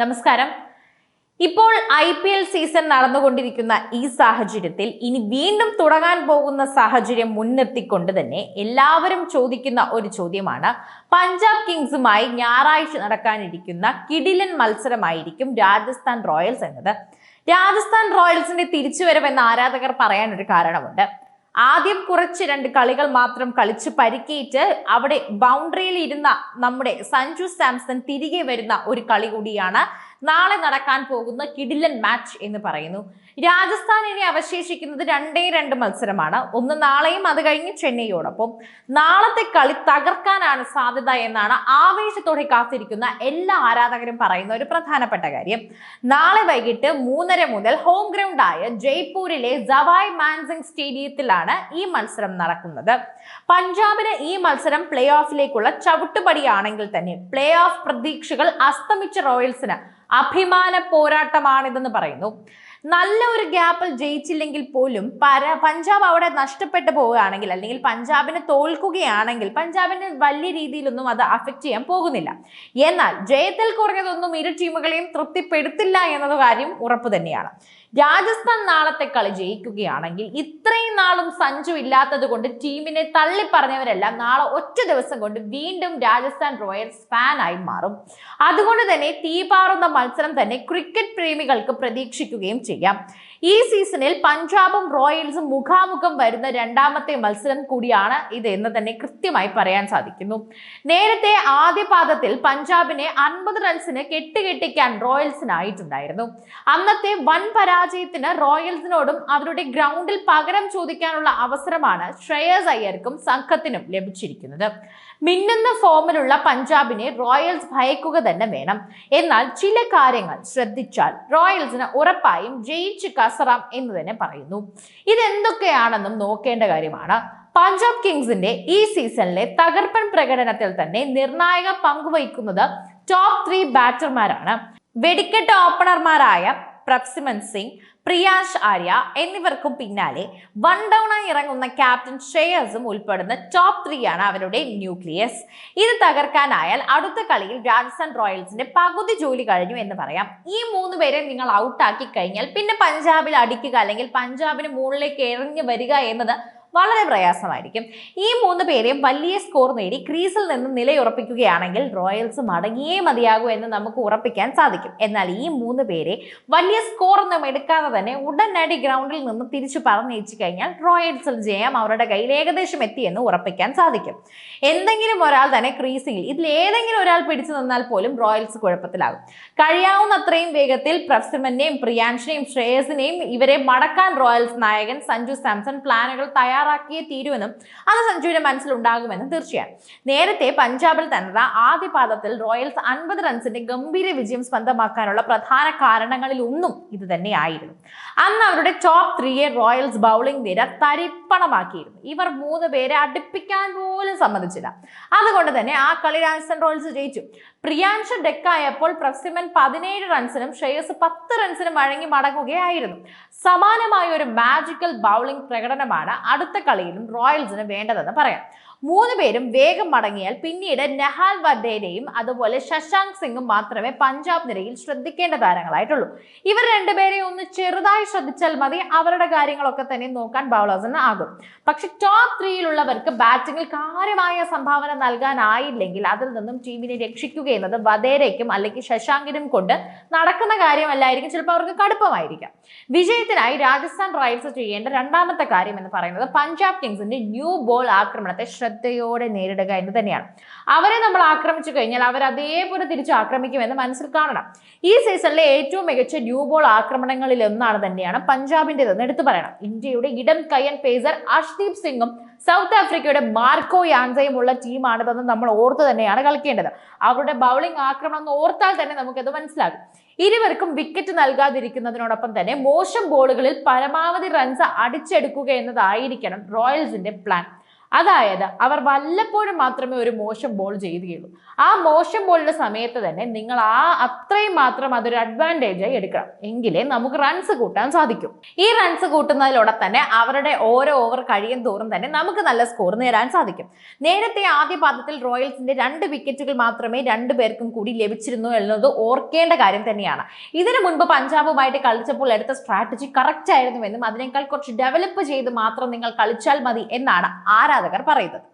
നമസ്കാരം. ഇപ്പോൾ I P L season നടന്നുകൊണ്ടിരിക്കുന്ന ഈ സാഹചര്യത്തിൽ ഇനി വീണ്ടും തുടങ്ങാൻ പോകുന്ന സാഹചര്യം മുൻനിർത്തിക്കൊണ്ട് തന്നെ എല്ലാവരും ചോദിക്കുന്ന ഒരു ചോദ്യമാണ്. പഞ്ചാബ് കിങ്സുമായി ഞായറാഴ്ച നടക്കാനിരിക്കുന്ന കിടിലൻ മത്സരമായിരിക്കും രാജസ്ഥാൻ റോയൽസ് എന്നത്. രാജസ്ഥാൻ റോയൽസിന്റെ തിരിച്ചുവരവെന്ന് ആരാധകർ പറയാൻ ഒരു കാരണമുണ്ട്. ആദ്യം കുറച്ച് രണ്ട് കളികൾ മാത്രം കളിച്ച് പരിക്കേറ്റ് അവിടെ ബൗണ്ടറിയിൽ ഇരുന്ന നമ്മുടെ സഞ്ജു സാംസൺ തിരികെ വരുന്ന ഒരു കളി കൂടിയാണ് നാളെ നടക്കാൻ പോകുന്ന കിഡിലൻ മാച്ച് എന്ന് പറയുന്നു. രാജസ്ഥാൻ ഇനി അവശേഷിക്കുന്നത് രണ്ടേ രണ്ട് മത്സരമാണ്. ഒന്ന് നാളെയും അത് കഴിഞ്ഞ് ചെന്നൈയോടൊപ്പം. നാളത്തെ കളി തകർക്കാനാണ് സാധ്യത എന്നാണ് ആവേശത്തോടെ കാത്തിരിക്കുന്ന എല്ലാ ആരാധകരും പറയുന്ന ഒരു പ്രധാനപ്പെട്ട കാര്യം. നാളെ വൈകിട്ട് മൂന്നര മുതൽ ഹോം ഗ്രൗണ്ടായ ജയ്പൂരിലെ ജവായ് മാൻസിംഗ് സ്റ്റേഡിയത്തിലാണ് ഈ മത്സരം നടക്കുന്നത്. പഞ്ചാബിന് ഈ മത്സരം പ്ലേ ഓഫിലേക്കുള്ള ചവിട്ടുപടിയാണെങ്കിൽ തന്നെ പ്ലേ ഓഫ് പ്രതീക്ഷകൾ അസ്തമിച്ച റോയൽസിന് അഭിമാന പോരാട്ടമാണിതെന്ന് പറയുന്നു. നല്ല ഒരു ഗ്യാപ്പിൽ ജയിച്ചില്ലെങ്കിൽ പോലും പര പഞ്ചാബ് അവിടെ നഷ്ടപ്പെട്ടു പോവുകയാണെങ്കിൽ അല്ലെങ്കിൽ പഞ്ചാബിന് തോൽക്കുകയാണെങ്കിൽ പഞ്ചാബിന് വലിയ രീതിയിലൊന്നും അത് അഫക്റ്റ് ചെയ്യാൻ പോകുന്നില്ല. എന്നാൽ ജയത്തിൽ കുറഞ്ഞതൊന്നും ഇരു ടീമുകളെയും തൃപ്തിപ്പെടുത്തില്ല എന്നത് കാര്യം ഉറപ്പ് തന്നെയാണ്. രാജസ്ഥാൻ നാളത്തെ കളി ജയിക്കുകയാണെങ്കിൽ ഇത്രയും നാളും സഞ്ജു ഇല്ലാത്തത് കൊണ്ട് ടീമിനെ തള്ളിപ്പറഞ്ഞവരെല്ലാം നാളെ ഒറ്റ ദിവസം കൊണ്ട് വീണ്ടും രാജസ്ഥാൻ റോയൽസ് ഫാനായി മാറും. അതുകൊണ്ട് തന്നെ തീപാറുന്ന മത്സരം തന്നെ ക്രിക്കറ്റ് പ്രേമികൾക്ക് പ്രതീക്ഷിക്കുകയും ചെയ്യാം. ഈ സീസണിൽ പഞ്ചാബും റോയൽസും മുഖാമുഖം വരുന്ന രണ്ടാമത്തെ മത്സരം കൂടിയാണ് ഇത് എന്ന് തന്നെ കൃത്യമായി പറയാൻ സാധിക്കുന്നു. നേരത്തെ ആദ്യ പാദത്തിൽ പഞ്ചാബിനെ അൻപത് റൺസിന് കെട്ടുകെട്ടിക്കാൻ റോയൽസിനായിട്ടുണ്ടായിരുന്നു. അന്നത്തെ വൻ പരാജയത്തിന് റോയൽസിനോടും അവരുടെ ഗ്രൗണ്ടിൽ പകരം ചോദിക്കാനുള്ള അവസരമാണ് ശ്രേയസ് അയ്യർക്കും സംഘത്തിനും ലഭിച്ചിരിക്കുന്നത്. മിന്നുന്ന ഫോമിലുള്ള പഞ്ചാബിനെ റോയൽസ് ഭയക്കുക തന്നെ വേണം. എന്നാൽ ചില കാര്യങ്ങൾ ശ്രദ്ധിച്ചാൽ റോയൽസിന് ഉറപ്പായും ജയിച്ച് കസറാം എന്ന് തന്നെ പറയുന്നു. ഇതെന്തൊക്കെയാണെന്നും നോക്കേണ്ട കാര്യമാണ്. പഞ്ചാബ് കിങ്സിന്റെ ഈ സീസണിലെ തകർപ്പൻ പ്രകടനത്തിൽ തന്നെ നിർണായക പങ്കുവഹിക്കുന്നത് ടോപ്പ് ത്രീ ബാറ്റർമാരാണ് വെടിക്കെട്ട് ഓപ്പണർമാരായ പ്രപ്സിമൻ സിംഗ് പ്രിയാഷ് ആര്യ എന്നിവർക്കും പിന്നാലെ വൺ ഡൗൺ ആയി ഇറങ്ങുന്ന ക്യാപ്റ്റൻ ശ്രേയസും ഉൾപ്പെടുന്ന ടോപ്പ് ത്രീ ആണ് അവരുടെ ന്യൂക്ലിയസ് ഇത് തകർക്കാനായാൽ അടുത്ത കളിയിൽ രാജസ്ഥാൻ റോയൽസിന്റെ പകുതി ജോലി കഴിഞ്ഞു എന്ന് പറയാം. ഈ മൂന്ന് പേരെ നിങ്ങൾ ഔട്ടാക്കി കഴിഞ്ഞാൽ പിന്നെ പഞ്ചാബിൽ അടിക്കുക അല്ലെങ്കിൽ പഞ്ചാബിന് മുകളിലേക്ക് എറിഞ്ഞു വരിക എന്നത് വളരെ പ്രയാസമായിരിക്കും. ഈ മൂന്ന് പേരെയും വലിയ സ്കോർ നേടി ക്രീസിൽ നിന്ന് നിലയുറപ്പിക്കുകയാണെങ്കിൽ റോയൽസ് മടങ്ങിയേ മതിയാകൂ എന്ന് നമുക്ക് ഉറപ്പിക്കാൻ സാധിക്കും. എന്നാൽ ഈ മൂന്ന് പേരെ വലിയ സ്കോർ ഒന്നും എടുക്കാതെ തന്നെ ഉടനടി ഗ്രൗണ്ടിൽ നിന്ന് തിരിച്ചു പറഞ്ഞയച്ചു കഴിഞ്ഞാൽ റോയൽസിൽ ജയം അവരുടെ കയ്യിൽ ഏകദേശം എത്തിയെന്ന് ഉറപ്പിക്കാൻ സാധിക്കും. എന്തെങ്കിലും ഒരാൾ തന്നെ ക്രീസിൽ ഇതിൽ ഏതെങ്കിലും ഒരാൾ പിടിച്ചു നിന്നാൽ പോലും റോയൽസ് കുഴപ്പത്തിലാകും. കഴിയാവുന്നത്രയും വേഗത്തിൽ പ്രഫ്സിമനെയും പ്രിയാൻഷിനെയും ശ്രേയസിനെയും ഇവരെ മടക്കാൻ റോയൽസ് നായകൻ സഞ്ജു സാംസൺ പ്ലാനുകൾ തയ്യാറാക്കിയേ തീരുമെന്നും അത് സഞ്ജുവിന്റെ മനസ്സിലുണ്ടാകുമെന്നും തീർച്ചയാണ് നേരത്തെ പഞ്ചാബിൽ തന്നെ ആദ്യ പാദത്തിൽ റോയൽസ് അൻപത് റൺസിന്റെ ഗംഭീര വിജയം സ്വന്തമാക്കാനുള്ള പ്രധാന കാരണങ്ങളിൽ ഒന്നും ഇത് തന്നെയായിരുന്നു. അന്ന് അവരുടെ ടോപ്പ് ത്രീയെ റോയൽസ് ബൗളിംഗ് നിര തരിപ്പണമാക്കിയിരുന്നു. ഇവർ മൂന്ന് പേരെ അടുപ്പിക്കാൻ പോലും സമ്മതിച്ചില്ല. അതുകൊണ്ട് തന്നെ ആ കളി രാജസ്ഥാൻ റോയൽസ് ജയിച്ചു. പ്രിയാൻഷ ഡെക്കായപ്പോൾ പ്രസിമൻ പതിനേഴ് റൺസിനും ശ്രേയസ് പത്ത് റൺസിനും വഴങ്ങി മടങ്ങുകയായിരുന്നു. സമാനമായ ഒരു മാജിക്കൽ ബൗളിംഗ് പ്രകടനമാണ് അടുത്ത കളിയിലും റോയൽസിന് വേണ്ടതെന്ന് പറയാം. മൂന്ന് പേരും വേഗം മടങ്ങിയാൽ പിന്നീട് നെഹാൽ വഡേരെയും അതുപോലെ ശശാങ്ക് സിംഗും മാത്രമേ പഞ്ചാബ് നിരയിൽ ശ്രദ്ധിക്കേണ്ട താരങ്ങളായിട്ടുള്ളൂ. ഇവർ രണ്ടുപേരെയും ഒന്ന് ചെറുതായി ശ്രദ്ധിച്ചാൽ മതി അവരുടെ കാര്യങ്ങളൊക്കെ തന്നെ നോക്കാൻ ബൗളേഴ്സിന് ആകും. പക്ഷെ ടോപ്പ് ത്രീയിലുള്ളവർക്ക് ബാറ്റിംഗിൽ കാര്യമായ സംഭാവന നൽകാനായില്ലെങ്കിൽ അതിൽ നിന്നും ടീമിനെ രക്ഷിക്കുക എന്നത് വധേരയ്ക്കും അല്ലെങ്കിൽ ശശാങ്കിനും കൊണ്ട് നടക്കുന്ന കാര്യമല്ലായിരിക്കും. ചിലപ്പോൾ അവർക്ക് കടുപ്പമായിരിക്കാം. വിജയത്തിനായി രാജസ്ഥാൻ റോയൽസ് ചെയ്യേണ്ട രണ്ടാമത്തെ കാര്യം എന്ന് പറയുന്നത് പഞ്ചാബ് കിങ്സിന്റെ ന്യൂ ബോൾ ആക്രമണത്തെ ശ്രദ്ധയോടെ നേരിടുക എന്ന് തന്നെയാണ്. അവരെ നമ്മൾ ആക്രമിച്ചു കഴിഞ്ഞാൽ അവർ അതേപോലെ തിരിച്ചു ആക്രമിക്കുമെന്ന് മനസ്സിൽ കാണണം. ഈ സീസണിലെ ഏറ്റവും മികച്ച ന്യൂ ബോൾ ആക്രമണങ്ങളിൽ ഒന്നാണ് തന്നെയാണ് പഞ്ചാബിന്റെതെന്ന് എടുത്തു പറയണം. ഇന്ത്യയുടെ ഇടം കയ്യൻ പേസർ അഷ്ദീപ് സിംഗും സൗത്ത് ആഫ്രിക്കയുടെ മാർക്കോ യാൻസയും ഉള്ള ടീമാണിതെന്ന് നമ്മൾ ഓർത്ത് തന്നെയാണ് കളിക്കേണ്ടത്. അവരുടെ ബൗളിംഗ് ആക്രമണം എന്ന് ഓർത്താൽ തന്നെ നമുക്കത് മനസ്സിലാകും. ഇരുവർക്കും വിക്കറ്റ് നൽകാതിരിക്കുന്നതിനോടൊപ്പം തന്നെ മോശം ബോളുകളിൽ പരമാവധി റൺസ് അടിച്ചെടുക്കുക എന്നതായിരിക്കണം റോയൽസിന്റെ പ്ലാൻ അതായത് അവർ വല്ലപ്പോഴും മാത്രമേ ഒരു മോശം ബോൾ ചെയ്യുകയുള്ളൂ ആ മോശം ബോളിന്റെ സമയത്ത് തന്നെ നിങ്ങൾ ആ അത്രയും മാത്രം അതൊരു അഡ്വാന്റേജ് ആയി എടുക്കണം. എങ്കിലേ നമുക്ക് റൺസ് കൂട്ടാൻ സാധിക്കും. ഈ റൺസ് കൂട്ടുന്നതിലൂടെ തന്നെ അവരുടെ ഓരോ ഓവർ കഴിയും തോറും തന്നെ നമുക്ക് നല്ല സ്കോർ നേടാൻ സാധിക്കും. നേരത്തെ ആദ്യ പാദത്തിൽ റോയൽസിന്റെ രണ്ട് വിക്കറ്റുകൾ മാത്രമേ രണ്ടു പേർക്കും കൂടി ലഭിച്ചിരുന്നു എന്നത് ഓർക്കേണ്ട കാര്യം തന്നെയാണ്. ഇതിനു മുൻപ് പഞ്ചാബുമായിട്ട് കളിച്ചപ്പോൾ എടുത്ത സ്ട്രാറ്റജി കറക്റ്റ് ആയിരുന്നുവെന്നും അതിനേക്കാൾ കുറച്ച് ഡെവലപ്പ് ചെയ്ത് മാത്രം നിങ്ങൾ കളിച്ചാൽ മതി എന്നാണ് ആരാധകർ പറയുന്നത്.